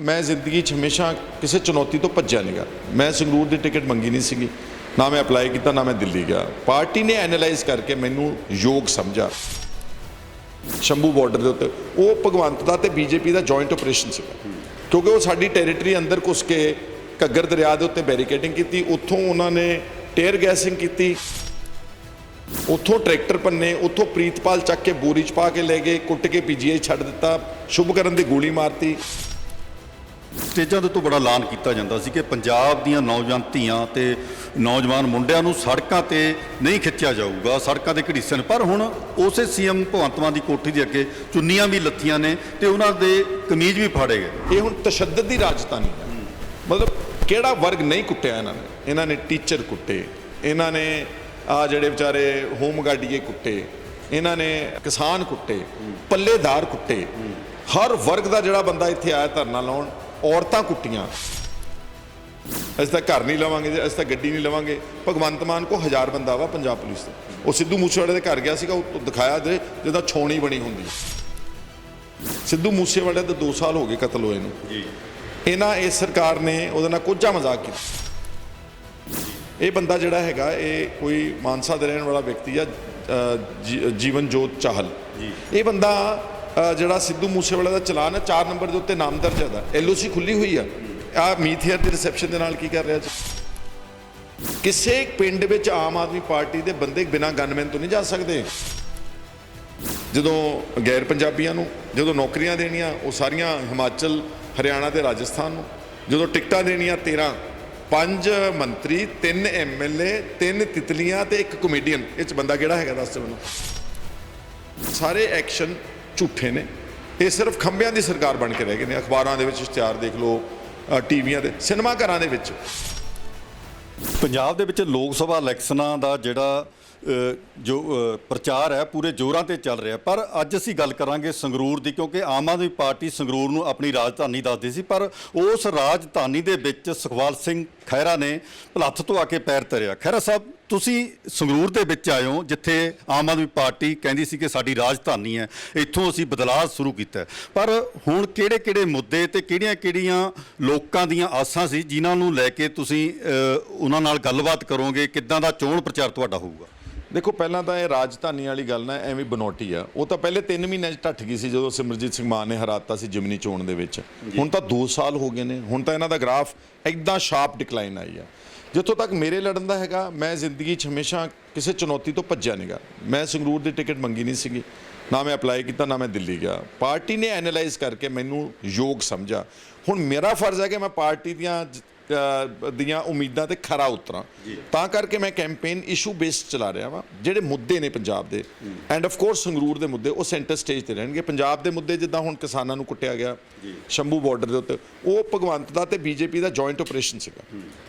ਮੈਂ ਜ਼ਿੰਦਗੀ 'ਚ ਹਮੇਸ਼ਾ ਕਿਸੇ ਚੁਣੌਤੀ ਤੋਂ ਭੱਜਿਆ ਨਹੀਂਗਾ ਮੈਂ ਸੰਗਰੂਰ ਦੀ ਟਿਕਟ ਮੰਗੀ ਨਹੀਂ ਸੀਗੀ, ਨਾ ਮੈਂ ਅਪਲਾਈ ਕੀਤਾ, ਨਾ ਮੈਂ ਦਿੱਲੀ ਗਿਆ। ਪਾਰਟੀ ਨੇ ਐਨਾਲਾਈਜ਼ ਕਰਕੇ ਮੈਨੂੰ ਯੋਗ ਸਮਝਾ ਸ਼ੰਭੂ ਬਾਰਡਰ ਦੇ ਉੱਤੇ। ਉਹ ਭਗਵੰਤ ਦਾ ਤੇ ਬੀਜੇਪੀ ਦਾ ਜੁਆਇੰਟ ਆਪਰੇਸ਼ਨ ਸੀ ਕਿਉਂਕਿ ਉਹ ਸਾਡੀ ਟੈਰੀਟਰੀ ਅੰਦਰ ਘੁਸ ਕੇ ਘੱਗਰ ਦਰਿਆ ਦੇ ਉੱਤੇ ਬੈਰੀਕੇਡਿੰਗ ਕੀਤੀ, ਉੱਥੋਂ ਉਹਨਾਂ ਨੇ ਟੇਅਰ ਗੈਸਿੰਗ ਕੀਤੀ। ਉੱਥੋਂ ਟਰੈਕਟਰ ਪੰਨੇ ਉੱਥੋਂ ਪ੍ਰੀਤਪਾਲ ਚੱਕ ਕੇ ਬੋਰੀ 'ਚ ਪਾ ਕੇ ਲੈ ਗਏ, ਕੁੱਟ ਕੇ ਪੀਜੀਆਈ ਛੱਡ ਦਿੱਤਾ ਸ਼ੁਭਕਰਨ ਦੀ ਗੋਲੀ ਮਾਰਤੀ। ਸਟੇਜਾਂ ਦੇ ਉੱਤੇ ਬੜਾ ਐਲਾਨ ਕੀਤਾ ਜਾਂਦਾ ਸੀ ਕਿ ਪੰਜਾਬ ਦੀਆਂ ਨੌਜਵਾਨ ਧੀਆਂ ਤੇ ਨੌਜਵਾਨ ਮੁੰਡਿਆਂ ਨੂੰ ਸੜਕਾਂ ਤੇ ਨਹੀਂ ਖਿੱਚਿਆ ਜਾਊਗਾ, ਸੜਕਾਂ ਤੇ ਘੜੀਸਣ ਪਰ ਹੁਣ ਉਸੇ ਸੀਐਮ ਭਗਵੰਤ ਮਾਨ ਦੀ ਕੋਠੀ ਦੇ ਅੱਗੇ ਚੁੰਨੀਆਂ ਵੀ ਲੱਥੀਆਂ ਨੇ ਤੇ ਉਹਨਾਂ ਦੇ ਕਮੀਜ਼ ਵੀ ਫਾੜੇ ਗਏ। ਇਹ ਹੁਣ ਤਸ਼ੱਦਦ ਦੀ ਰਾਜਧਾਨੀ ਹੈ। ਮਤਲਬ ਕਿਹੜਾ ਵਰਗ ਨਹੀਂ ਕੁੱਟਿਆ ਇਹਨਾਂ ਨੇ? ਇਹਨਾਂ ਨੇ ਟੀਚਰ ਕੁੱਟੇ, ਇਹਨਾਂ ਨੇ ਆ ਜਿਹੜੇ ਵਿਚਾਰੇ ਹੋਮ ਗਾਰਡੀਏ ਕੁੱਟੇ, ਇਹਨਾਂ ਨੇ ਕਿਸਾਨ ਕੁੱਟੇ, ਪੱਲੇਦਾਰ ਕੁੱਟੇ। ਹਰ ਵਰਗ ਦਾ ਜਿਹੜਾ ਬੰਦਾ ਇੱਥੇ ਆਇਆ ਧਰਨਾ ਲਾਉਣ ਔਰਤਾਂ ਕੁੱਟੀਆਂ। ਅਸੀਂ ਤਾਂ ਘਰ ਨਹੀਂ ਲਵਾਂਗੇ ਅਸੀਂ ਤਾਂ ਗੱਡੀ ਨਹੀਂ ਲਵਾਂਗੇ। ਭਗਵੰਤ ਮਾਨ ਕੋ ਹਜ਼ਾਰ ਬੰਦਾ ਵਾ ਪੰਜਾਬ ਪੁਲਿਸ ਦਾ ਉਹ ਸਿੱਧੂ ਮੂਸੇਵਾਲੇ ਦੇ ਘਰ ਗਿਆ ਸੀਗਾ ਉਹ ਦਿਖਾਇਆ ਦੇ ਜਿੱਦਾਂ ਛੋਣੀ ਬਣੀ ਹੁੰਦੀ। ਸਿੱਧੂ ਮੂਸੇਵਾਲੇ ਦੇ 2 ਸਾਲ ਹੋ ਗਏ ਕਤਲ ਹੋਏ ਨੂੰ। ਜੀ। ਇਹਨਾਂ ਇਸ ਸਰਕਾਰ ਨੇ ਉਹਦੇ ਨਾਲ ਕੋਝਾ ਮਜ਼ਾਕ ਕੀਤਾ। ਇਹ ਬੰਦਾ ਜਿਹੜਾ ਹੈਗਾ ਇਹ ਕੋਈ ਮਾਨਸਾ ਦੇ ਰਹਿਣ ਵਾਲਾ ਵਿਅਕਤੀ ਆ ਜੀਵਨ ਜੋਤ ਚਾਹਲ। ਜੀ। ਇਹ ਬੰਦਾ ਜਿਹੜਾ ਸਿੱਧੂ ਮੂਸੇਵਾਲਾ ਦਾ ਚਲਾਨ ਹੈ 4 ਨੰਬਰ ਦੇ ਉੱਤੇ ਨਾਮ ਦਰਜ ਹੈ ਦਾ ਐਲਓਸੀ ਖੁੱਲੀ ਹੋਈ ਆ। ਆ ਮੀਥੇਅਰ ਦੀ ਰਿਸੈਪਸ਼ਨ ਦੇ ਨਾਲ ਕੀ ਕਰ ਰਿਹਾ ਜੀ? ਕਿਸੇ ਪਿੰਡ ਵਿੱਚ ਆਮ ਆਦਮੀ ਪਾਰਟੀ ਦੇ ਬੰਦੇ ਬਿਨਾਂ ਗਨਮੈਨ ਤੋਂ ਨਹੀਂ ਜਾ ਸਕਦੇ। ਜਦੋਂ ਗੈਰ ਪੰਜਾਬੀਆਂ ਨੂੰ, ਜਦੋਂ ਨੌਕਰੀਆਂ ਦੇਣੀਆਂ, ਉਹ ਸਾਰੀਆਂ ਹਿਮਾਚਲ, ਹਰਿਆਣਾ ਤੇ ਰਾਜਸਥਾਨ ਨੂੰ। ਜਦੋਂ ਟਿਕਟਾਂ ਦੇਣੀਆਂ 13 ਪੰਜ ਮੰਤਰੀ, ਤਿੰਨ ਐਮਐਲਏ ਤਿੰਨ ਤਿਤਲੀਆਂ ਤੇ ਇੱਕ ਕਮੇਡੀਅਨ ਇਹ ਚ ਬੰਦਾ ਕਿਹੜਾ ਹੈਗਾ, ਦੱਸ ਦਿਓ ਮੈਨੂੰ। ਸਾਰੇ ਐਕਸ਼ਨ ਝੂਠੇ ਨੇ। ਇਹ ਸਿਰਫ ਖੰਭਿਆਂ ਦੀ ਸਰਕਾਰ ਬਣ ਕੇ ਰਹਿ ਗਏ ਨੇ। ਅਖਬਾਰਾਂ ਦੇ ਵਿੱਚ ਇਸ਼ਤਿਹਾਰ ਦੇਖ ਲਓ ਟੀਵੀਆਂ ਦੇ, ਸਿਨੇਮਾ ਘਰਾਂ ਦੇ ਵਿੱਚ। ਪੰਜਾਬ ਦੇ ਵਿੱਚ ਲੋਕ ਸਭਾ ਇਲੈਕਸ਼ਨਾਂ ਦਾ ਜਿਹੜਾ ਜੋ ਪ੍ਰਚਾਰ ਹੈ, ਪੂਰੇ ਜ਼ੋਰਾਂ ਤੇ ਚੱਲ ਰਿਹਾ ਪਰ ਅੱਜ ਅਸੀਂ ਗੱਲ ਕਰਾਂਗੇ ਸੰਗਰੂਰ ਦੀ, ਕਿਉਂਕਿ ਆਮ ਆਦਮੀ ਪਾਰਟੀ ਸੰਗਰੂਰ ਨੂੰ ਆਪਣੀ ਰਾਜਧਾਨੀ ਦੱਸਦੀ ਸੀ, ਪਰ ਉਸ ਰਾਜਧਾਨੀ ਦੇ ਵਿੱਚ ਸੁਖਵਾਲ ਸਿੰਘ ਖਹਿਰਾ ਨੇ ਭਲੱਥ ਤੋਂ ਆ ਕੇ ਪੈਰ ਧਰਿਆ। ਖਹਿਰਾ ਸਾਹਿਬ, ਤੁਸੀਂ ਸੰਗਰੂਰ ਦੇ ਵਿੱਚ ਆਏ ਹੋ, ਜਿੱਥੇ ਆਮ ਆਦਮੀ ਪਾਰਟੀ ਕਹਿੰਦੀ ਸੀ ਕਿ ਸਾਡੀ ਰਾਜਧਾਨੀ ਹੈ, ਇੱਥੋਂ ਅਸੀਂ ਬਦਲਾਅ ਸ਼ੁਰੂ ਕੀਤਾ ਪਰ ਹੁਣ ਕਿਹੜੇ-ਕਿਹੜੇ ਮੁੱਦੇ ਤੇ ਕਿਹੜੀਆਂ-ਕਿਹੜੀਆਂ ਲੋਕਾਂ ਦੀਆਂ ਆਸਾਂ ਸੀ, ਜਿਨ੍ਹਾਂ ਨੂੰ ਲੈ ਕੇ ਤੁਸੀਂ ਉਹਨਾਂ ਨਾਲ ਗੱਲਬਾਤ ਕਰੋਗੇ, ਕਿੱਦਾਂ ਦਾ ਚੋਣ ਪ੍ਰਚਾਰ ਤੁਹਾਡਾ ਹੋਊਗਾ? ਦੇਖੋ ਪਹਿਲਾਂ ਤਾਂ ਇਹ ਰਾਜਧਾਨੀ ਵਾਲੀ ਗੱਲ ਨਾ ਐਵੇਂ ਬਨੋਟੀ ਆ। ਉਹ ਤਾਂ ਪਹਿਲੇ 3 ਮਹੀਨਿਆਂ 'ਚ ਢੱਠ ਗਈ ਸੀ ਜਦੋਂ ਸਿਮਰਜੀਤ ਸਿੰਘ ਮਾਨ ਨੇ ਹਰਾਤਾ ਸੀ ਜਿਮਨੀ ਚੋਣ ਦੇ ਵਿੱਚ। ਹੁਣ ਤਾਂ 2 ਸਾਲ ਹੋ ਗਏ ਨੇ। ਹੁਣ ਤਾਂ ਇਹਨਾਂ ਦਾ ਗ੍ਰਾਫ ਇੱਕਦਮ ਸ਼ਾਰਪ ਡਿਕਲਾਈਨ ਆਈ ਆ। ਜਿੱਥੋਂ ਤੱਕ ਮੇਰੇ ਲੜਨ ਦਾ ਹੈਗਾ ਮੈਂ ਜ਼ਿੰਦਗੀ 'ਚ ਹਮੇਸ਼ਾ ਕਿਸੇ ਚੁਣੌਤੀ ਤੋਂ ਭੱਜਿਆ ਨਹੀਂਗਾ ਮੈਂ ਸੰਗਰੂਰ ਦੀ ਟਿਕਟ ਮੰਗੀ ਨਹੀਂ ਸੀਗੀ। ਨਾ ਮੈਂ ਅਪਲਾਈ ਕੀਤਾ ਨਾ ਮੈਂ ਦਿੱਲੀ ਗਿਆ। ਪਾਰਟੀ ਨੇ ਐਨਾਲਾਈਜ਼ ਕਰਕੇ ਮੈਨੂੰ ਯੋਗ ਸਮਝਾ ਹੁਣ ਮੇਰਾ ਫਰਜ਼ ਹੈ ਕਿ ਮੈਂ ਪਾਰਟੀ ਦੀਆਂ ਦੀਆਂ ਉਮੀਦਾਂ ਤੇ ਖਰਾ ਉਤਰਾਂ। ਤਾਂ ਕਰਕੇ ਮੈਂ ਕੈਂਪੇਨ ਇਸ਼ੂ ਬੇਸਡ ਚਲਾ ਰਿਹਾ ਵਾਂ ਜਿਹੜੇ ਮੁੱਦੇ ਨੇ ਪੰਜਾਬ ਦੇ। ਐਂਡ ਆਫ ਕੋਰਸ ਸੰਗਰੂਰ ਦੇ ਮੁੱਦੇ ਉਹ ਸੈਂਟਰ ਸਟੇਜ ਤੇ ਰਹਿਣਗੇ। ਪੰਜਾਬ ਦੇ ਮੁੱਦੇ ਜਿੱਦਾਂ ਹੁਣ ਕਿਸਾਨਾਂ ਨੂੰ ਕੁੱਟਿਆ ਗਿਆ ਸ਼ੰਭੂ ਬਾਰਡਰ ਦੇ ਉੱਤੇ ਉਹ ਭਗਵੰਤ ਦਾ ਤੇ ਬੀਜੇਪੀ ਦਾ ਜੁਆਇੰਟ ਆਪਰੇਸ਼ਨ ਸੀਗਾ।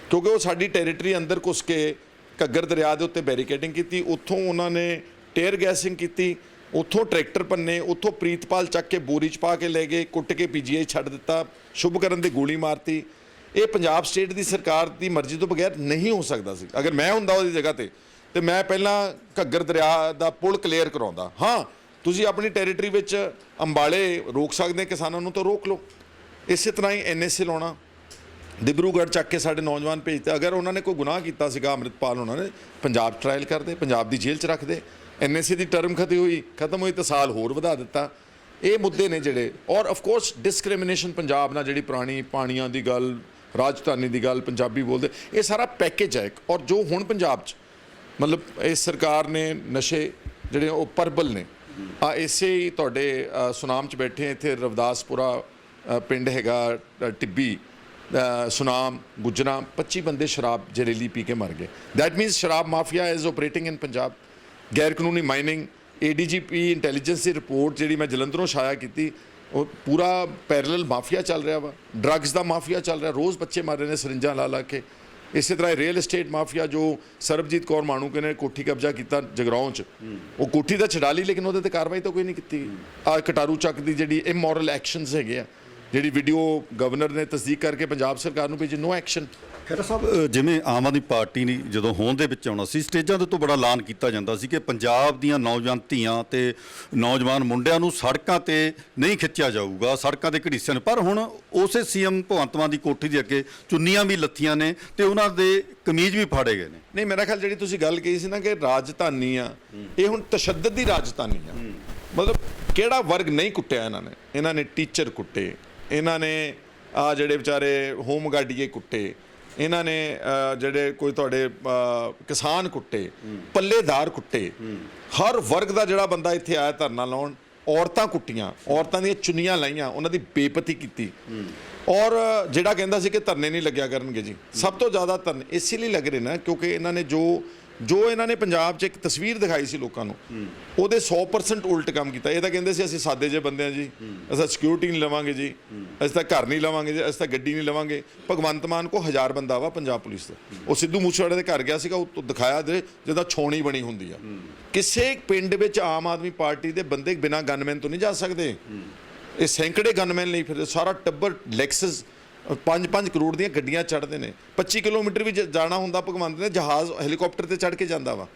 ਕਿਉਂਕਿ ਉਹ ਸਾਡੀ ਟੈਰੀਟਰੀ ਅੰਦਰ ਘੁਸ ਕੇ ਘੱਗਰ ਦਰਿਆ ਦੇ ਉੱਤੇ ਬੈਰੀਕੇਡਿੰਗ ਕੀਤੀ ਉੱਥੋਂ ਉਹਨਾਂ ਨੇ ਟੇਅਰ ਗੈਸਿੰਗ ਕੀਤੀ ਉੱਥੋਂ ਟਰੈਕਟਰ ਪੰਨੇ ਉੱਥੋਂ ਪ੍ਰੀਤਪਾਲ ਚੱਕ ਕੇ ਬੋਰੀ 'ਚ ਪਾ ਕੇ ਲੈ ਗਏ ਕੁੱਟ ਕੇ ਪੀਜੀਆਈ ਛੱਡ ਦਿੱਤਾ ਸ਼ੁਭਕਰਨ ਦੀ ਗੋਲੀ ਮਾਰਤੀ। ਇਹ ਪੰਜਾਬ ਸਟੇਟ ਦੀ ਸਰਕਾਰ ਦੀ ਮਰਜ਼ੀ ਤੋਂ ਬਗੈਰ ਨਹੀਂ ਹੋ ਸਕਦਾ ਸੀ। ਅਗਰ ਮੈਂ ਹੁੰਦਾ ਉਹਦੀ ਜਗ੍ਹਾ ਤੇ ਤੇ ਮੈਂ ਪਹਿਲਾਂ ਘੱਗਰ ਦਰਿਆ ਦਾ ਪੁਲ ਕਲੀਅਰ ਕਰਾਉਂਦਾ। ਹਾਂ, ਤੁਸੀਂ ਆਪਣੀ ਟੈਰੀਟਰੀ ਵਿੱਚ ਅੰਬਾਲੇ ਰੋਕ ਸਕਦੇ ਕਿਸਾਨਾਂ ਨੂੰ ਤਾਂ ਰੋਕ ਲਓ। ਇਸੇ ਤਰ੍ਹਾਂ ਹੀ ਐਨਐਸਏ ਲਾਉਣਾ। ਡਿਬਰੂਗੜ੍ਹ ਚੱਕ ਕੇ ਸਾਡੇ ਨੌਜਵਾਨ ਭੇਜਤੇ। ਅਗਰ ਉਹਨਾਂ ਨੇ ਕੋਈ ਗੁਨਾਹ ਕੀਤਾ ਸੀਗਾ ਅੰਮ੍ਰਿਤਪਾਲ, ਉਹਨਾਂ ਨੇ ਪੰਜਾਬ ਟ੍ਰਾਇਲ ਕਰਦੇ ਪੰਜਾਬ ਦੀ ਜੇਲ੍ਹ 'ਚ ਰੱਖਦੇ ਐਨਐਸਏ ਦੀ ਟਰਮ ਖਤੀ ਹੋਈ, ਖਤਮ ਹੋਈ ਤਾਂ ਸਾਲ ਹੋਰ ਵਧਾ ਦਿੱਤਾ। ਇਹ ਮੁੱਦੇ ਨੇ ਜਿਹੜੇ, ਔਰ ਆਫ ਕੋਰਸ ਡਿਸਕ੍ਰਿਮੀਨੇਸ਼ਨ ਪੰਜਾਬ ਨਾਲ ਜਿਹੜੀ ਪੁਰਾਣੀ ਪਾਣੀਆਂ ਦੀ ਗੱਲ ਰਾਜਧਾਨੀ ਦੀ ਗੱਲ ਪੰਜਾਬੀ ਬੋਲਦੇ, ਇਹ ਸਾਰਾ ਪੈਕੇਜ ਹੈ ਇੱਕ। ਔਰ ਜੋ ਹੁਣ ਪੰਜਾਬ 'ਚ, ਮਤਲਬ ਇਸ ਸਰਕਾਰ ਨੇ ਨਸ਼ੇ ਜਿਹੜੇ ਉਹ ਪਰਬਲ ਨੇ। ਆ ਇਸੇ ਹੀ ਤੁਹਾਡੇ ਸੁਨਾਮ 'ਚ ਬੈਠੇ ਇੱਥੇ ਰਵਦਾਸਪੁਰਾ ਪਿੰਡ ਹੈਗਾ ਟਿੱਬੀ ਸੁਨਾਮ, ਗੁਜਰਾ 25 ਬੰਦੇ ਸ਼ਰਾਬ ਜ਼ਹਿਰੀਲੀ ਪੀ ਕੇ ਮਰ ਗਏ। ਦੈਟ ਮੀਨਸ ਸ਼ਰਾਬ mafia is operating in Punjab. ਗੈਰ ਕਾਨੂੰਨੀ ਮਾਈਨਿੰਗ ਏਡੀਜੀਪੀ ਇੰਟੈਲੀਜੈਂਸ ਦੀ ਰਿਪੋਰਟ ਜਿਹੜੀ ਮੈਂ ਜਲੰਧਰੋਂ ਛਾਇਆ ਕੀਤੀ ਉਹ ਪੂਰਾ ਪੈਰਲਲ ਮਾਫੀਆ ਚੱਲ ਰਿਹਾ ਵਾ। ਡਰੱਗਸ ਦਾ ਮਾਫੀਆ ਚੱਲ ਰਿਹਾ। ਰੋਜ਼ ਬੱਚੇ ਮਰ ਰਹੇ ਨੇ ਸਰਿੰਜਾਂ ਲਾ ਲਾ ਕੇ। ਇਸੇ ਤਰ੍ਹਾਂ ਰੀਅਲ ਏਸਟੇਟ ਮਾਫੀਆ ਜੋ ਸਰਬਜੀਤ ਕੌਰ ਮਾਣੂਕੇ ਨੇ ਕੋਠੀ ਕਬਜ਼ਾ ਕੀਤਾ ਜਗਰਾਉਂ ਚ। ਉਹ ਕੋਠੀ ਤਾਂ ਛਡਾ ਲਈ, ਲੇਕਿਨ ਉਹਦੇ ਤੇ ਕਾਰਵਾਈ ਤਾਂ ਕੋਈ ਨਹੀਂ ਕੀਤੀ। ਆ ਕਟਾਰੂ ਚੱਕ ਦੀ ਜਿਹੜੀ ਇਮੋਰਲ ਐਕਸ਼ਨਸ ਹੈਗੇ ਆ, ਜਿਹੜੀ ਵੀਡੀਓ ਗਵਰਨਰ ਨੇ ਤਸਦੀਕ ਕਰਕੇ ਪੰਜਾਬ ਸਰਕਾਰ ਨੂੰ ਭੇਜੀ ਨੋ ਐਕਸ਼ਨ ਖਹਿਰਾ ਸਾਹਿਬ ਜਿਵੇਂ ਆਮ ਆਦਮੀ ਪਾਰਟੀ ਨੇ ਜਦੋਂ ਹੋਂਦ ਦੇ ਵਿੱਚ ਆਉਣਾ ਸੀ, ਸਟੇਜਾਂ ਦੇ ਤੋਂ ਬੜਾ ਐਲਾਨ ਕੀਤਾ ਜਾਂਦਾ ਸੀ ਕਿ ਪੰਜਾਬ ਦੀਆਂ ਨੌਜਵਾਨ ਧੀਆਂ ਤੇ ਨੌਜਵਾਨ ਮੁੰਡਿਆਂ ਨੂੰ ਸੜਕਾਂ ਤੇ ਨਹੀਂ ਖਿੱਚਿਆ ਜਾਊਗਾ, ਸੜਕਾਂ ਤੇ ਘੜੀਸਿਆਂ ਨੂੰ। ਪਰ ਹੁਣ ਉਸੇ ਸੀਐਮ ਭਗਵੰਤ ਮਾਨ ਦੀ ਕੋਠੀ ਦੇ ਅੱਗੇ ਚੁੰਨੀਆਂ ਵੀ ਲੱਥੀਆਂ ਨੇ ਤੇ ਉਹਨਾਂ ਦੇ ਕਮੀਜ਼ ਵੀ ਫਾੜੇ ਗਏ ਨੇ। ਨਹੀਂ, ਮੇਰਾ ਖਿਆਲ ਜਿਹੜੀ ਤੁਸੀਂ ਗੱਲ ਕਹੀ ਸੀ ਨਾ ਕਿ ਰਾਜਧਾਨੀ ਆ, ਇਹ ਹੁਣ ਤਸ਼ੱਦਦ ਦੀ ਰਾਜਧਾਨੀ ਆ। ਮਤਲਬ ਕਿਹੜਾ ਵਰਗ ਨਹੀਂ ਕੁੱਟਿਆ ਇਹਨਾਂ ਨੇ? ਇਹਨਾਂ ਨੇ ਟੀਚਰ ਕੁੱਟੇ, ਇਹਨਾਂ ਨੇ ਆ ਜਿਹੜੇ ਵਿਚਾਰੇ ਹੋਮ ਗਾਰਡੀਏ ਕੁੱਟੇ ਇਹਨਾਂ ਨੇ ਜਿਹੜੇ ਕੋਈ ਤੁਹਾਡੇ ਕਿਸਾਨ ਕੁੱਟੇ ਪੱਲੇਦਾਰ ਕੁੱਟੇ ਹਰ ਵਰਗ ਦਾ ਜਿਹੜਾ ਬੰਦਾ ਇੱਥੇ ਆਇਆ ਧਰਨਾ ਲਾਉਣ, ਔਰਤਾਂ ਕੁੱਟੀਆਂ, ਔਰਤਾਂ ਦੀਆਂ ਚੁੰਨੀਆਂ ਲਾਈਆਂ, ਉਹਨਾਂ ਦੀ ਬੇਪਤੀ ਕੀਤੀ। ਔਰ ਜਿਹੜਾ ਕਹਿੰਦਾ ਸੀ ਕਿ ਧਰਨੇ ਨਹੀਂ ਲੱਗਿਆ ਕਰਨਗੇ ਜੀ। ਸਭ ਤੋਂ ਜ਼ਿਆਦਾ ਧਰਨੇ ਇਸੇ ਲਈ ਲੱਗ ਰਹੇ ਨਾ ਕਿਉਂਕਿ ਇਹਨਾਂ ਨੇ ਜੋ ਜੋ ਇਹਨਾਂ ਨੇ ਪੰਜਾਬ 'ਚ ਇੱਕ ਤਸਵੀਰ ਦਿਖਾਈ ਸੀ ਲੋਕਾਂ ਨੂੰ, ਉਹਦੇ 100% ਉਲਟ ਕੰਮ ਕੀਤਾ। ਇਹ ਤਾਂ ਕਹਿੰਦੇ ਸੀ, ਅਸੀਂ ਸਾਦੇ ਜਿਹੇ ਬੰਦੇ ਆ ਜੀ। ਅਸੀਂ ਸਿਕਿਉਰਿਟੀ ਨਹੀਂ ਲਵਾਂਗੇ ਜੀ। ਅਸੀਂ ਤਾਂ ਘਰ ਨਹੀਂ ਲਵਾਂਗੇ ਜੀ। ਅਸੀਂ ਤਾਂ ਗੱਡੀ ਨਹੀਂ ਲਵਾਂਗੇ। ਭਗਵੰਤ ਮਾਨ ਕੋ ਹਜ਼ਾਰ ਬੰਦਾ ਵਾ ਪੰਜਾਬ ਪੁਲਿਸ ਦਾ ਉਹ ਸਿੱਧੂ ਮੂਸੇਵਾਲੇ ਦੇ ਘਰ ਗਿਆ ਸੀਗਾ, ਉਹ ਦਿਖਾਇਆ ਦੇ ਜਿਹਦਾ ਛੋਣੀ ਬਣੀ ਹੁੰਦੀ ਆ। ਕਿਸੇ ਪਿੰਡ ਵਿੱਚ ਆਮ ਆਦਮੀ ਪਾਰਟੀ ਦੇ ਬੰਦੇ ਬਿਨਾਂ ਗਨਮੈਨ ਤੋਂ ਨਹੀਂ ਜਾ ਸਕਦੇ। ਇਹ ਸੈਂਕੜੇ ਗਨਮੈਨ ਲਈ ਫਿਰਦੇ, ਸਾਰਾ ਟੱਬਰ ਲੈਕਸਸ 5-5 ਕਰੋੜ ਦੀਆਂ ਗੱਡੀਆਂ ਚੜ੍ਹਦੇ ਨੇ। 25 ਕਿਲੋਮੀਟਰ ਵੀ ਜਾਣਾ ਹੁੰਦਾ ਭਗਵੰਤ ਨੇ ਜਹਾਜ਼ ਹੈਲੀਕਾਪਟਰ ਤੇ ਚੜ੍ਹ ਕੇ ਜਾਂਦਾ ਵਾ।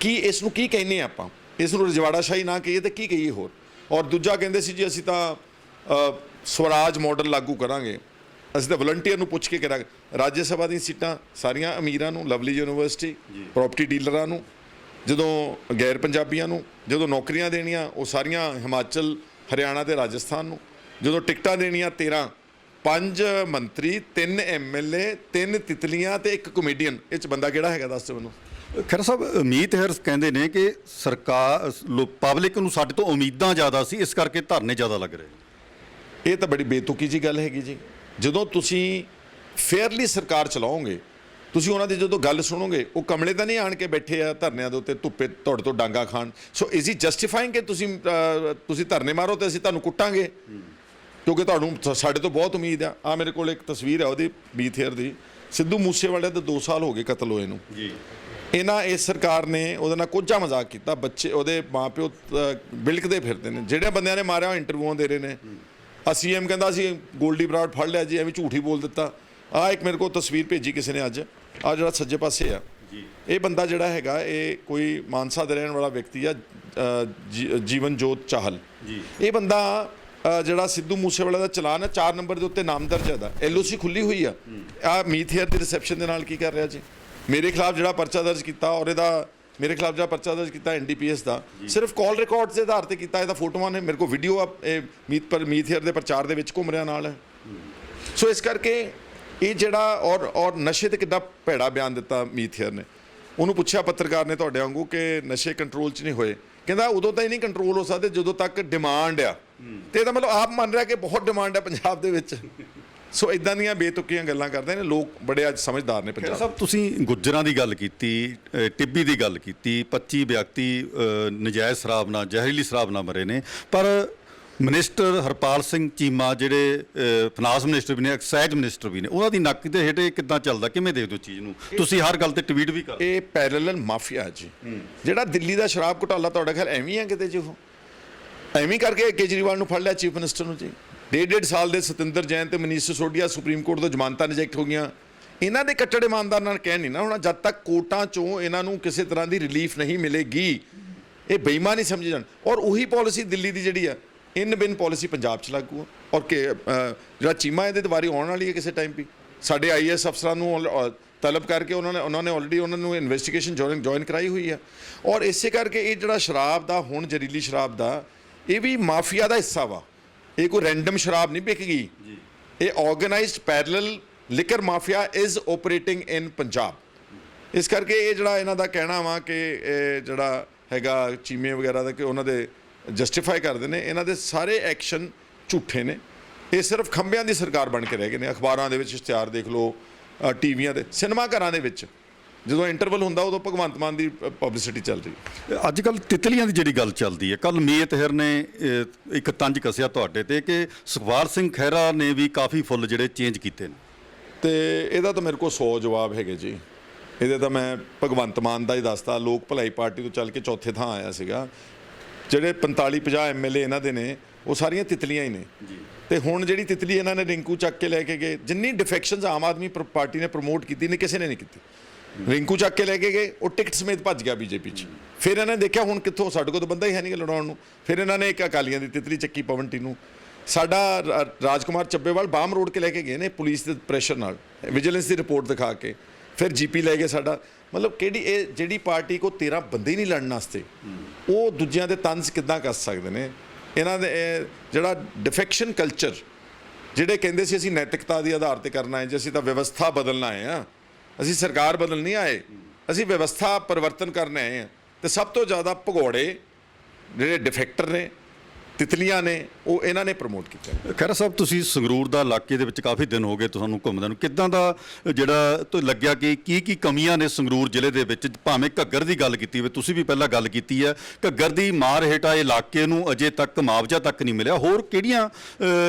ਕੀ ਇਸ ਨੂੰ ਕੀ ਕਹਿੰਨੇ ਆਪਾਂ? ਇਸ ਨੂੰ ਰਜਵਾੜਾ ਸ਼ਾਹੀ ਨਾ ਕਹੀਏ ਤੇ ਕੀ ਕਹੀਏ ਹੋਰ? ਔਰ ਦੂਜਾ ਕਹਿੰਦੇ ਸੀ ਜੀ ਅਸੀਂ ਤਾਂ ਸਵਰਾਜ ਮਾਡਲ ਲਾਗੂ ਕਰਾਂਗੇ। ਅਸੀਂ ਤਾਂ ਵਲੰਟੀਅਰ ਨੂੰ ਪੁੱਛ ਕੇ ਕਰਾਂਗੇ। ਰਾਜ ਸਭਾ ਦੀਆਂ ਸੀਟਾਂ ਸਾਰੀਆਂ ਅਮੀਰਾਂ ਨੂੰ ਲਵਲੀ ਯੂਨੀਵਰਸਿਟੀ ਪ੍ਰਾਪਰਟੀ ਡੀਲਰਾਂ ਨੂੰ ਜਦੋਂ ਗੈਰ ਪੰਜਾਬੀਆਂ ਨੂੰ ਜਦੋਂ ਨੌਕਰੀਆਂ ਦੇਣੀਆਂ ਉਹ ਸਾਰੀਆਂ ਹਿਮਾਚਲ ਹਰਿਆਣਾ ਤੇ ਰਾਜਸਥਾਨ ਨੂੰ ਜਦੋਂ ਟਿਕਟਾਂ ਦੇਣੀਆਂ 13 ਪੰਜ ਮੰਤਰੀ ਤਿੰਨ ਐਮਐਲਏ ਤਿੰਨ ਤਿਤਲੀਆਂ ਤੇ ਇੱਕ ਕਮੇਡੀਅਨ ਇਹ ਚ ਬੰਦਾ ਕਿਹੜਾ ਹੈਗਾ ਦੱਸ ਦਿਓ ਮੈਨੂੰ। ਖੈਰ ਸਾਹਿਬ ਅਮੀਤ ਹੈਰਸ ਕਹਿੰਦੇ ਨੇ ਕਿ ਸਰਕਾਰ ਪਬਲਿਕ ਨੂੰ ਸਾਡੇ ਤੋਂ ਉਮੀਦਾਂ ਜ਼ਿਆਦਾ ਸੀ ਇਸ ਕਰਕੇ ਧਰਨੇ ਜ਼ਿਆਦਾ ਲੱਗ ਰਹੇ ਇਹ ਤਾਂ ਬੜੀ ਬੇਤੁਕੀ ਜੀ ਗੱਲ ਹੈਗੀ ਜੀ। ਜਦੋਂ ਤੁਸੀਂ ਫੇਅਰਲੀ ਸਰਕਾਰ ਚਲਾਓਗੇ ਤੁਸੀਂ ਉਹਨਾਂ ਦੀ ਜਦੋਂ ਗੱਲ ਸੁਣੋਗੇ ਉਹ ਕਮਲੇ ਤਾਂ ਨਹੀਂ ਆਣ ਕੇ ਬੈਠੇ ਆ ਧਰਨਿਆਂ ਦੇ ਉੱਤੇ ਧੁੱਪੇ ਤੁਹਾਡੇ ਤੋਂ ਡਾਂਗਾ ਖਾਣ। ਸੋ ਇਜ਼ ਹੀ ਜਸਟੀਫਾਈਂਗ ਕਿ ਤੁਸੀਂ ਤੁਸੀਂ ਧਰਨੇ ਮਾਰੋ ਤੇ ਅਸੀਂ ਤੁਹਾਨੂੰ ਕੁੱਟਾਂਗੇ? ਕਿਉਂਕਿ ਤੁਹਾਨੂੰ ਸ- ਸਾਡੇ ਤੋਂ ਬਹੁਤ ਉਮੀਦ ਆ। ਆ ਮੇਰੇ ਕੋਲ ਇੱਕ ਤਸਵੀਰ ਹੈ ਉਹਦੀ ਬੀਥੇਅਰ ਦੀ। ਸਿੱਧੂ ਮੂਸੇਵਾਲੇ ਦੇ 2 ਸਾਲ ਹੋ ਗਏ ਕਤਲ ਹੋਏ ਨੂੰ। ਜੀ। ਇਹਨਾਂ ਇਸ ਸਰਕਾਰ ਨੇ ਉਹਦੇ ਨਾਲ ਕੋਝਾ ਮਜ਼ਾਕ ਕੀਤਾ। ਬੱਚੇ ਉਹਦੇ ਮਾਪਿਓ ਅਹ, ਬਿਲਕਦੇ ਫਿਰਦੇ ਨੇ। ਜਿਹੜੇ ਬੰਦਿਆਂ ਨੇ ਮਾਰਿਆ ਉਹ ਇੰਟਰਵਿਊਆਂ ਦੇ ਰਹੇ ਨੇ। ਆ ਸੀਐਮ ਕਹਿੰਦਾ ਅਸੀਂ ਗੋਲਡੀ ਬਰਾੜ ਫੜ ਲਿਆ ਜੀ ਐਵੇਂ ਝੂਠੀ ਬੋਲ ਦਿੱਤਾ। ਆ ਇੱਕ ਮੇਰੇ ਕੋਲ ਤਸਵੀਰ ਭੇਜੀ ਕਿਸੇ ਨੇ ਅੱਜ। ਆ ਜਿਹੜਾ ਸੱਜੇ ਪਾਸੇ ਆ। ਇਹ ਬੰਦਾ ਜਿਹੜਾ ਹੈਗਾ ਇਹ ਕੋਈ ਮਾਨਸਾ ਦੇ ਰਹਿਣ ਵਾਲਾ ਵਿਅਕਤੀ ਆ ਜੀਵਨ ਜੋਤ ਚਾਹਲ। ਜੀ। ਇਹ ਬੰਦਾ ਜਿਹੜਾ ਸਿੱਧੂ ਮੂਸੇਵਾਲਾ ਦਾ ਚਲਾਨ ਹੈ 4 ਨੰਬਰ ਦੇ ਉੱਤੇ ਨਾਮ ਦਰਜ ਹੈ ਦਾ ਐਲਓਸੀ ਖੁੱਲੀ ਹੋਈ ਆ। ਆ ਮੀਥੇਅਰ ਦੀ ਰਿਸੈਪਸ਼ਨ ਦੇ ਨਾਲ ਕੀ ਕਰ ਰਿਹਾ ਜੀ? ਮੇਰੇ ਖਿਲਾਫ ਜਿਹੜਾ ਪਰਚਾ ਦਰਜ ਕੀਤਾ ਔਰ ਇਹਦਾ ਮੇਰੇ ਖਿਲਾਫ ਜਿਹੜਾ ਪਰਚਾ ਦਰਜ ਕੀਤਾ ਐਨਡੀਪੀਐਸ ਦਾ ਸਿਰਫ ਕਾਲ ਰਿਕਾਰਡਸ ਦੇ ਆਧਾਰ ਤੇ ਕੀਤਾ ਇਹਦਾ ਫੋਟੋਆਂ ਨੇ ਮੇਰੇ ਕੋਲ ਵੀਡੀਓ ਆ ਇਹ ਮੀਤ ਪਰ ਮੀਥੇਅਰ ਦੇ ਪ੍ਰਚਾਰ ਦੇ ਵਿੱਚ ਘੁੰਮ ਰਿਹਾ ਨਾਲ। ਹੈ ਸੋ ਇਸ ਕਰਕੇ ਇਹ ਜਿਹੜਾ ਔਰ ਔਰ ਨਸ਼ੇ ਤੇ ਕਿੱਦਾਂ ਭੈੜਾ ਬਿਆਨ ਦਿੱਤਾ ਮੀਥੇਅਰ ਨੇ। ਉਹਨੂੰ ਪੁੱਛਿਆ ਪੱਤਰਕਾਰ ਨੇ ਤੁਹਾਡੇ ਵਾਂਗੂ ਕਿ ਨਸ਼ੇ ਕੰਟਰੋਲ 'ਚ ਨਹੀਂ ਹੋਏ। ਕਹਿੰਦਾ ਉਦੋਂ ਤਾਂ ਹੀ ਨਹੀਂ ਕੰਟਰੋਲ ਹੋ ਸਕਦੇ ਜਦੋਂ ਤੱਕ ਡਿਮਾਂਡ ਆ। ਤੇ ਇਹਦਾ ਮਤਲਬ ਆਪ ਮੰਨ ਰਿਹਾ ਕਿ ਬਹੁਤ ਡਿਮਾਂਡ ਹੈ ਪੰਜਾਬ ਦੇ ਵਿੱਚ। ਸੋ ਇਦਾਂ ਦੀਆਂ ਬੇਤੁਕੀਆਂ ਗੱਲਾਂ ਕਰਦੇ ਨੇ ਲੋਕ ਬੜੇ ਅੱਜ ਸਮਝਦਾਰ ਨੇ ਪੰਜਾਬ ਸਾਹਿਬ ਤੁਸੀਂ ਗੁੱਜਰਾਂ ਦੀ ਗੱਲ ਕੀਤੀ ਟਿੱਬੀ ਦੀ ਗੱਲ ਕੀਤੀ 25 ਵਿਅਕਤੀ ਨਜਾਇਜ਼ ਸ਼ਰਾਬ ਨਾਲ ਜ਼ਹਿਰੀਲੀ ਸ਼ਰਾਬ ਨਾਲ ਮਰੇ ਨੇ। ਪਰ ਮਿਨਿਸਟਰ ਹਰਪਾਲ ਸਿੰਘ ਚੀਮਾ ਜਿਹੜੇ ਫਾਈਨਾਂਸ ਮਿਨਿਸਟਰ ਵੀ ਨੇ ਐਕਸਾਈਜ਼ ਮਿਨਿਸਟਰ ਵੀ ਨੇ ਉਹਨਾਂ ਦੀ ਨੱਕ ਦੇ ਹੇਠੇ ਕਿੱਦਾਂ ਚੱਲਦਾ? ਕਿਵੇਂ ਦੇਖਦੇ ਹੋ ਚੀਜ਼ ਨੂੰ? ਤੁਸੀਂ ਹਰ ਗੱਲ ਤੇ ਟਵੀਟ ਵੀ ਕਰਦੇ ਇਹ ਪੈਰਲਲ ਮਾਫੀਆ ਜੀ। ਜਿਹੜਾ ਦਿੱਲੀ ਦਾ ਸ਼ਰਾਬ ਘੁਟਾਲਾ ਤੁਹਾਡਾ ਖਿਆਲ ਐਵੇਂ ਹੀ ਆ ਕਿਤੇ ਜੀ ਉਹ? ਐਵੇਂ ਕਰਕੇ ਕੇਜਰੀਵਾਲ ਨੂੰ ਫੜ ਲਿਆ ਚੀਫ ਮਿਨਿਸਟਰ ਨੂੰ ਜੀ। ਡੇਢ ਡੇਢ ਸਾਲ ਦੇ ਸਤਿੰਦਰ ਜੈਨ ਤੇ ਮਨੀਸ਼ ਸਿਸੋਡੀਆ ਸੁਪਰੀਮ ਕੋਰਟ ਤੋਂ ਜ਼ਮਾਨਤਾਂ ਰਿਜੈਕਟ ਹੋ ਗਈਆਂ। ਇਹਨਾਂ ਦੇ ਕੱਟੜ ਇਮਾਨਦਾਰ ਨਾਲ ਕਹਿ ਨਹੀਂ ਨਾ ਹੋਣਾ, ਜਦ ਤੱਕ ਕੋਰਟਾਂ ਚੋਂ ਇਹਨਾਂ ਨੂੰ ਕਿਸੇ ਤਰ੍ਹਾਂ ਦੀ ਰਿਲੀਫ ਨਹੀਂ ਮਿਲੇਗੀ, ਇਹ ਬੇਈਮਾਨੀ ਸਮਝੇ ਜਾਣ। ਔਰ ਉਹੀ ਪਾਲਿਸੀ ਦਿੱਲੀ ਦੀ ਜਿਹੜੀ ਆ, ਇਨ ਬਿਨ ਪਾਲਿਸੀ ਪੰਜਾਬ 'ਚ ਲਾਗੂ ਆ। ਔਰ ਕਿ ਜਿਹੜਾ ਚੀਮਾ ਇਹਦੇ ਦੁਬਾਰੇ ਆਉਣ ਵਾਲੀ ਹੈ ਕਿਸੇ ਟਾਈਮ ਵੀ। ਸਾਡੇ ਆਈਐਸ ਅਫਸਰਾਂ ਨੂੰ ਔਲ- ਤਲਬ ਕਰਕੇ ਉਹਨਾਂ ਨੇ ਉਹਨਾਂ ਨੇ ਆਲਰੇਡੀ ਉਹਨਾਂ ਨੂੰ ਇਨਵੈਸਟੀਗੇਸ਼ਨ ਜੁਆਇਨ ਜੁਆਇਨ ਕਰਾਈ ਹੋਈ ਆ। ਔਰ ਇਸੇ ਕਰਕੇ ਇਹ ਜਿਹੜਾ ਸ਼ਰਾਬ ਦਾ, ਹੁਣ ਜ਼ਹਿਰੀਲੀ ਸ਼ਰਾਬ ਦਾ ਇਹ ਵੀ ਮਾਫੀਆ ਦਾ ਹਿੱਸਾ ਵਾ। ਇਹ ਕੋਈ ਰੈਂਡਮ ਸ਼ਰਾਬ ਨਹੀਂ ਵਿਕ ਗਈ ਇਹ organised parallel liquor mafia is operating in Punjab ਇਸ ਕਰਕੇ ਇਹ ਜਿਹੜਾ ਇਹਨਾਂ ਦਾ ਕਹਿਣਾ ਵਾ ਕਿ ਇਹ ਜਿਹੜਾ ਹੈਗਾ ਚੀਮੇ ਵਗੈਰਾ ਦਾ ਕਿ ਉਹਨਾਂ ਦੇ ਜਸਟੀਫਾਈ ਕਰਦੇ ਨੇ ਇਹਨਾਂ ਦੇ ਸਾਰੇ ਐਕਸ਼ਨ ਝੂਠੇ ਨੇ। ਇਹ ਸਿਰਫ ਖੰਭਿਆਂ ਦੀ ਸਰਕਾਰ ਬਣ ਕੇ ਰਹਿ ਗਏ ਨੇ। ਅਖਬਾਰਾਂ ਦੇ ਵਿੱਚ ਇਸ਼ਤਿਹਾਰ ਦੇਖ ਲਓ ਟੀਵੀਆਂ ਦੇ ਸਿਨੇਮਾ ਘਰਾਂ ਦੇ ਵਿੱਚ। ਜਦੋਂ ਇੰਟਰਵਲ ਹੁੰਦਾ ਉਦੋਂ ਭਗਵੰਤ ਮਾਨ ਦੀ ਪਬਲਿਸਿਟੀ ਚੱਲ ਰਹੀ ਅੱਜ ਕੱਲ ਤਿਤਲੀਆਂ ਦੀ ਜਿਹੜੀ ਗੱਲ ਚੱਲਦੀ ਹੈ ਕੱਲ ਮੀਤ ਹਰ ਨੇ ਇੱਕ ਤੰਜ ਕੱਸਿਆ ਤੁਹਾਡੇ ਤੇ ਕਿ ਸੁਖਵਾਲ ਸਿੰਘ ਖਹਿਰਾ ਨੇ ਵੀ ਕਾਫੀ ਫੁੱਲ ਜਿਹੜੇ ਚੇਂਜ ਕੀਤੇ ਨੇ। ਤੇ ਇਹਦਾ ਤਾਂ ਮੇਰੇ ਕੋਲ 100 ਜਵਾਬ ਹੈਗੇ ਜੀ। ਇਹਦੇ ਤਾਂ ਮੈਂ ਭਗਵੰਤ ਮਾਨ ਦਾ ਹੀ ਦੱਸਦਾ ਲੋਕ ਭਲਾਈ ਪਾਰਟੀ ਤੋਂ ਚੱਲ ਕੇ ਚੌਥੇ ਥਾਂ ਆਇਆ ਸੀਗਾ। ਜਿਹੜੇ 45 50 ਐਮਐਲਏ ਇਹਨਾਂ ਦੇ ਨੇ ਉਹ ਸਾਰੀਆਂ ਤਿਤਲੀਆਂ ਹੀ ਨੇ। ਤੇ ਹੁਣ ਜਿਹੜੀ ਤਿਤਲੀ ਇਹਨਾਂ ਨੇ ਰਿੰਕੂ ਚੱਕ ਕੇ ਲੈ ਕੇ ਗਏ ਜਿੰਨੀ ਡਿਫੈਕਸ਼ਨਸ ਆਮ ਆਦਮੀ ਪਾਰਟੀ ਨੇ ਪ੍ਰਮੋਟ ਕੀਤੀ ਨੇ ਕਿਸੇ ਨੇ ਨਹੀਂ ਕੀਤੀ। ਰਿੰਕੂ ਚੱਕ ਕੇ ਲੈ ਕੇ ਗਏ, ਉਹ ਟਿਕਟ ਸਮੇਤ ਭੱਜ ਗਿਆ ਬੀਜੇਪੀ 'ਚ। ਫਿਰ ਇਹਨਾਂ ਨੇ ਦੇਖਿਆ ਹੁਣ ਕਿੱਥੋਂ, ਸਾਡੇ ਕੋਲ ਤਾਂ ਬੰਦਾ ਹੀ ਹੈ ਨਹੀਂ ਲੜਾਉਣ ਨੂੰ। ਫਿਰ ਇਹਨਾਂ ਨੇ ਇੱਕ ਅਕਾਲੀਆਂ ਦੀ ਤਿਤਲੀ ਚੱਕੀ ਪਵਨਟੀ ਨੂੰ। ਸਾਡਾ ਰਾ- ਰਾਜਕੁਮਾਰ ਚੱਬੇਵਾਲ ਬਾਮ ਰੋਡ ਕੇ ਲੈ ਕੇ ਗਏ ਨੇ ਪੁਲਿਸ ਦੇ ਪ੍ਰੈਸ਼ਰ ਨਾਲ, ਵਿਜੀਲੈਂਸ ਦੀ ਰਿਪੋਰਟ ਦਿਖਾ ਕੇ। ਫਿਰ ਜੀਪੀ ਲੈ ਗਏ ਸਾਡਾ। ਮਤਲਬ ਕਿਹੜੀ ਇਹ ਜਿਹੜੀ ਪਾਰਟੀ ਕੋ 13 ਬੰਦੇ ਹੀ ਨਹੀਂ ਲੜਨ ਵਾਸਤੇ, ਉਹ ਦੂਜਿਆਂ ਦੇ ਤੰਜ਼ ਕਿੱਦਾਂ ਕਰ ਸਕਦੇ ਨੇ? ਇਹਨਾਂ ਦੇ ਜਿਹੜਾ ਡਿਫੈਕਸ਼ਨ ਕਲਚਰ ਜਿਹੜੇ ਕਹਿੰਦੇ ਸੀ ਅਸੀਂ ਨੈਤਿਕਤਾ ਦੇ ਆਧਾਰ ਤੇ ਕਰਨਾ ਹੈ, ਜੇ ਅਸੀਂ ਤਾਂ ਵਿਵਸਥਾ ਬਦਲਣਾ ਹੈ ਆ ਅਸੀਂ ਸਰਕਾਰ ਬਦਲ ਨਹੀਂ ਆਏ। ਅਸੀਂ ਵਿਵਸਥਾ ਪਰਿਵਰਤਨ ਕਰਨ ਆਏ ਆ ਤੇ ਸਭ ਤੋਂ ਜ਼ਿਆਦਾ ਭਗੌੜੇ ਜਿਹੜੇ ਡਿਫੈਕਟਰ ਨੇ ਤਿਤਲੀਆਂ ਨੇ ਉਹ ਇਹਨਾਂ ਨੇ ਪ੍ਰਮੋਟ ਕੀਤਾ ਖੈਰਾ ਸਾਹਿਬ ਤੁਸੀਂ ਸੰਗਰੂਰ ਦਾ ਇਲਾਕੇ ਦੇ ਵਿੱਚ ਕਾਫੀ ਦਿਨ ਹੋ ਗਏ ਤੁਹਾਨੂੰ ਘੁੰਮਦੇ ਨੂੰ। ਕਿੱਦਾਂ ਦਾ ਜਿਹੜਾ ਤੋਂ ਲੱਗਿਆ ਕਿ ਕੀ ਕੀ ਕਮੀਆਂ ਨੇ ਸੰਗਰੂਰ ਜ਼ਿਲ੍ਹੇ ਦੇ ਵਿੱਚ? ਭਾਵੇਂ ਘੱਗਰ ਦੀ ਗੱਲ ਕੀਤੀ ਹੋਵੇ ਤੁਸੀਂ ਵੀ ਪਹਿਲਾਂ ਗੱਲ ਕੀਤੀ ਹੈ ਘੱਗਰ ਦੀ ਮਾਰ ਆਏ ਇਲਾਕੇ ਨੂੰ ਅਜੇ ਤੱਕ ਮੁਆਵਜ਼ਾ ਤੱਕ ਨਹੀਂ ਮਿਲਿਆ। ਹੋਰ ਕਿਹੜੀਆਂ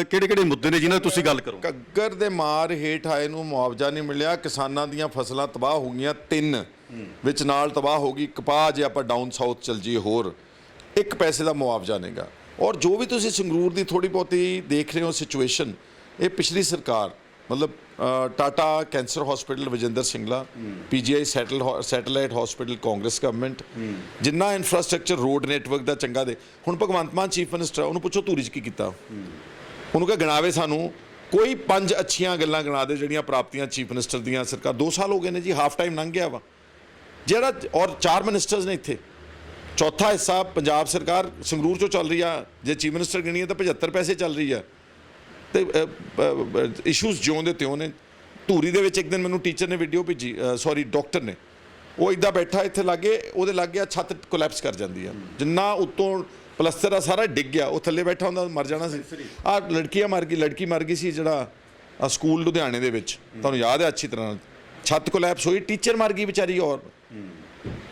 ਕਿਹੜੇ ਕਿਹੜੇ ਮੁੱਦੇ ਨੇ ਜਿਨ੍ਹਾਂ ਤੁਸੀਂ ਗੱਲ ਕਰੋ ਘੱਗਰ ਦੇ ਮਾਰ ਹੇਠ ਆਏ ਨੂੰ ਮੁਆਵਜ਼ਾ ਨਹੀਂ ਮਿਲਿਆ। ਕਿਸਾਨਾਂ ਦੀਆਂ ਫਸਲਾਂ ਤਬਾਹ ਹੋ ਗਈਆਂ ਤਿੰਨ ਵਿੱਚ ਨਾਲ ਤਬਾਹ ਹੋ ਗਈ। ਕਪਾਹ ਜੇ ਆਪਾਂ ਡਾਊਨ ਸਾਊਥ ਚਲ ਜੀ ਹੋਰ ਇੱਕ ਪੈਸੇ ਦਾ ਮੁਆਵਜ਼ਾ ਨਹੀਂਗਾ। ਔਰ ਜੋ ਵੀ ਤੁਸੀਂ ਸੰਗਰੂਰ ਦੀ ਥੋੜੀ ਬਹੁਤੀ ਦੇਖ ਰਹੇ ਹੋ ਸਿਚੁਏਸ਼ਨ ਇਹ ਪਿਛਲੀ ਸਰਕਾਰ, ਮਤਲਬ Tata cancer hospital Vijender Singla, PGI settle satellite hospital Congress government ਜਿੰਨਾ ਇਨਫਰਾਸਟ੍ਰਕਚਰ ਰੋਡ ਨੈਟਵਰਕ ਦਾ ਚੰਗਾ ਦੇ, ਹੁਣ ਭਗਵੰਤ ਮਾਨ ਚੀਫ ਮਿਨਿਸਟਰ ਉਹਨੂੰ ਪੁੱਛੋ ਧੂਰੀ 'ਚ ਕੀ ਕੀਤਾ। ਉਹਨੂੰ ਕਹ, ਗਣਾਵੇ ਸਾਨੂੰ, ਕੋਈ ਪੰਜ ਅੱਛੀਆਂ ਗੱਲਾਂ ਗਣਾ ਦੇ ਜਿਹੜੀਆਂ ਪ੍ਰਾਪਤੀਆਂ ਚੀਫ ਮਿਨਿਸਟਰ ਦੀਆਂ ਸਰਕਾਰ 2 ਸਾਲ ਹੋ ਗਏ ਨੇ ਜੀ ਹਾਫ ਟਾਈਮ ਲੰਘ ਗਿਆ ਵਾ। ਜਿਹੜਾ, ਔਰ ਚਾਰ ਮਿਨਿਸਟਰਸ ਨੇ ਇੱਥੇ। ਚੌਥਾ ਹਿੱਸਾ ਪੰਜਾਬ ਸਰਕਾਰ ਸੰਗਰੂਰ ਚੋਂ ਚੱਲ ਰਹੀ ਆ ਜੇ ਚੀਫ ਮਿਨਿਸਟਰ ਗਿਣੀਏ ਤਾਂ 75 ਪੈਸੇ ਚੱਲ ਰਹੀ ਆ। ਤੇ ਇਸ਼ੂਜ਼ ਜਿਉਂ ਦੇ ਤਿਉਂ ਨੇ। ਧੂਰੀ ਦੇ ਵਿੱਚ ਇੱਕ ਦਿਨ ਮੈਨੂੰ ਟੀਚਰ ਨੇ ਵੀਡੀਓ ਭੇਜੀ ਸੌਰੀ ਡਾਕਟਰ ਨੇ। ਉਹ ਇਦਾਂ ਬੈਠਾ ਇੱਥੇ ਲੱਗੇ ਉਹਦੇ ਲੱਗ ਗਿਆ ਛੱਤ ਕੋਲੈਪਸ ਕਰ ਜਾਂਦੀ ਆ। ਜਿੰਨਾ ਉੱਤੋਂ ਪਲਸਤਰ ਆ ਸਾਰਾ ਡਿੱਗ ਗਿਆ ਉਹ ਥੱਲੇ ਬੈਠਾ ਹੁੰਦਾ ਮਰ ਜਾਣਾ ਸੀ। ਆ ਲੜਕੀਆਂ ਮਰ ਗਈ ਲੜਕੀ ਮਰ ਗਈ ਸੀ ਜਿਹੜਾ ਸਕੂਲ ਲੁਧਿਆਣੇ ਦੇ ਵਿੱਚ। ਤੁਹਾਨੂੰ ਯਾਦ ਹੈ ਅੱਛੀ ਤਰ੍ਹਾਂ ਛੱਤ ਕੋਲੈਪਸ ਹੋਈ ਟੀਚਰ ਮਰ ਗਈ ਵਿਚਾਰੀ ਔਰ।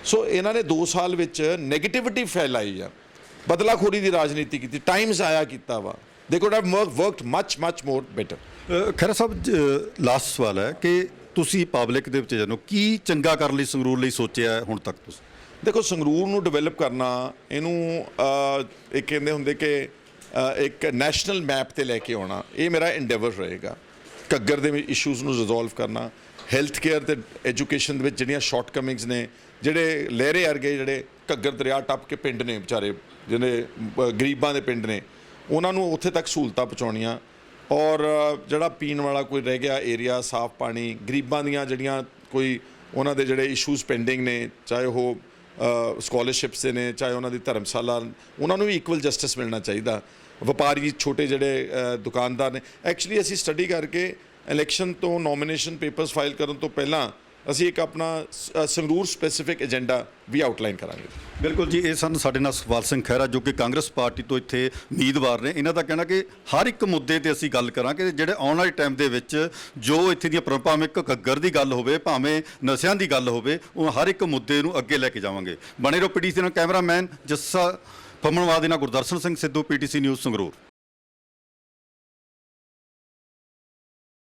ਸੋ ਇਹਨਾਂ ਨੇ 2 ਸਾਲ ਵਿੱਚ 네ਗੇਟਿਵਿਟੀ ਫੈਲਾਈ ਆ। ਬਦਲਾਖੋਰੀ ਦੀ ਰਾਜਨੀਤੀ ਕੀਤੀ ਟਾਈਮਸ ਆਇਆ ਕੀਤਾ ਵਾ। They could have worked much much more better uh, Khaira sahib last ਸਵਾਲ ਹੈ ਕਿ ਤੁਸੀਂ ਪਬਲਿਕ ਦੇ ਵਿੱਚ ਜਾਨੋ ਕੀ ਚੰਗਾ ਕਰਨ ਲਈ ਸੰਗਰੂਰ ਲਈ ਸੋਚਿਆ ਹੁਣ ਤੱਕ ਤੁਸੀਂ? ਦੇਖੋ ਸੰਗਰੂਰ ਨੂੰ ਡਿਵੈਲਪ ਕਰਨਾ ਇਹਨੂੰ ਇੱਕ ਕਹਿੰਦੇ ਹੁੰਦੇ ਕਿ ਇੱਕ ਨੈਸ਼ਨਲ ਮੈਪ ਤੇ ਲੈ ਕੇ ਆਉਣਾ ਇਹ ਮੇਰਾ ਇੰਡੇਵਰ ਰਹੇਗਾ। ਘੱਗਰ ਦੇ ਇਸ਼ੂਜ਼ ਨੂੰ ਰਿਜ਼ੋਲਵ ਕਰਨਾ ਹੈਲਥ ਕੇਅਰ ਤੇ ਐਜੂਕੇਸ਼ਨ ਦੇ ਵਿੱਚ ਜਿਹੜੀਆਂ ਸ਼ਾਰਟਕਮਿੰਗਸ ਨੇ ਜਿਹੜੇ ਲਹਿਰੇ ਵਰਗੇ ਜਿਹੜੇ ਘੱਗਰ ਦਰਿਆ ਟੱਪ ਕੇ ਪਿੰਡ ਨੇ ਵਿਚਾਰੇ ਜਿਹੜੇ ਗਰੀਬਾਂ ਦੇ ਪਿੰਡ ਨੇ, ਉਹਨਾਂ ਨੂੰ ਉੱਥੇ ਤੱਕ ਸਹੂਲਤਾਂ ਪਹੁੰਚਾਉਣੀਆਂ। ਔਰ ਜਿਹੜਾ ਪੀਣ ਵਾਲਾ ਕੋਈ ਰਹਿ ਗਿਆ ਏਰੀਆ ਸਾਫ਼ ਪਾਣੀ, ਗਰੀਬਾਂ ਦੀਆਂ ਜਿਹੜੀਆਂ ਕੋਈ ਉਹਨਾਂ ਦੇ ਜਿਹੜੇ ਇਸ਼ੂਜ਼ ਪੈਂਡਿੰਗ ਨੇ, ਚਾਹੇ ਉਹ ਸਕਾਲਰਸ਼ਿਪਸ ਦੇ ਨੇ, ਚਾਹੇ ਉਹਨਾਂ ਦੀ ਧਰਮਸ਼ਾਲਾ, ਉਹਨਾਂ ਨੂੰ ਵੀ ਇਕੁਅਲ ਜਸਟਿਸ ਮਿਲਣਾ ਚਾਹੀਦਾ। ਵਪਾਰੀ ਛੋਟੇ ਜਿਹੜੇ ਦੁਕਾਨਦਾਰ ਨੇ। ਐਕਚੁਅਲੀ ਅਸੀਂ ਸਟੱਡੀ ਕਰਕੇ ਇਲੈਕਸ਼ਨ ਤੋਂ ਨੋਮੀਨੇਸ਼ਨ ਪੇਪਰਸ ਫਾਈਲ ਕਰਨ ਤੋਂ ਪਹਿਲਾਂ ਅਸੀਂ ਇੱਕ ਆਪਣਾ ਸ- ਸੰਗਰੂਰ ਸਪੈਸੀਫਿਕ ਏਜੰਡਾ ਵੀ ਆਊਟਲਾਈਨ ਕਰਾਂਗੇ। ਬਿਲਕੁਲ ਜੀ, ਇਹ ਸਨ ਸਾਡੇ ਨਾਲ ਸੁਖਵਾਲ ਸਿੰਘ ਖਹਿਰਾ, ਜੋ ਕਿ ਕਾਂਗਰਸ ਪਾਰਟੀ ਤੋਂ ਇੱਥੇ ਉਮੀਦਵਾਰ ਨੇ। ਇਹਨਾਂ ਦਾ ਕਹਿਣਾ ਕਿ ਹਰ ਇੱਕ ਮੁੱਦੇ ਤੇ ਅਸੀਂ ਗੱਲ ਕਰਾਂਗੇ, ਜਿਹੜੇ ਆਉਣ ਵਾਲੇ ਟਾਈਮ ਦੇ ਵਿੱਚ ਜੋ ਇੱਥੇ ਦੀਆਂ ਪਰ- ਭਾਵੇਂ ਘੱਗਰ ਦੀ ਗੱਲ ਹੋਵੇ, ਭਾਵੇਂ ਨਸ਼ਿਆਂ ਦੀ ਗੱਲ ਹੋਵੇ, ਉਹ ਹਰ ਇੱਕ ਮੁੱਦੇ ਨੂੰ ਅੱਗੇ ਲੈ ਕੇ ਜਾਵਾਂਗੇ। ਬਣੇ ਰਹੋ ਪੀਟੀਸੀ ਨਾਲ ਕੈਮਰਾਮੈਨ ਜੱਸਾ ਫੰਮਣਵਾਦ ਦੇ ਨਾਲ ਗੁਰਦਰਸ਼ਨ ਸਿੰਘ ਸਿੱਧੂ, ਪੀਟੀਸੀ ਨਿਊਜ਼ ਸੰਗਰੂਰ।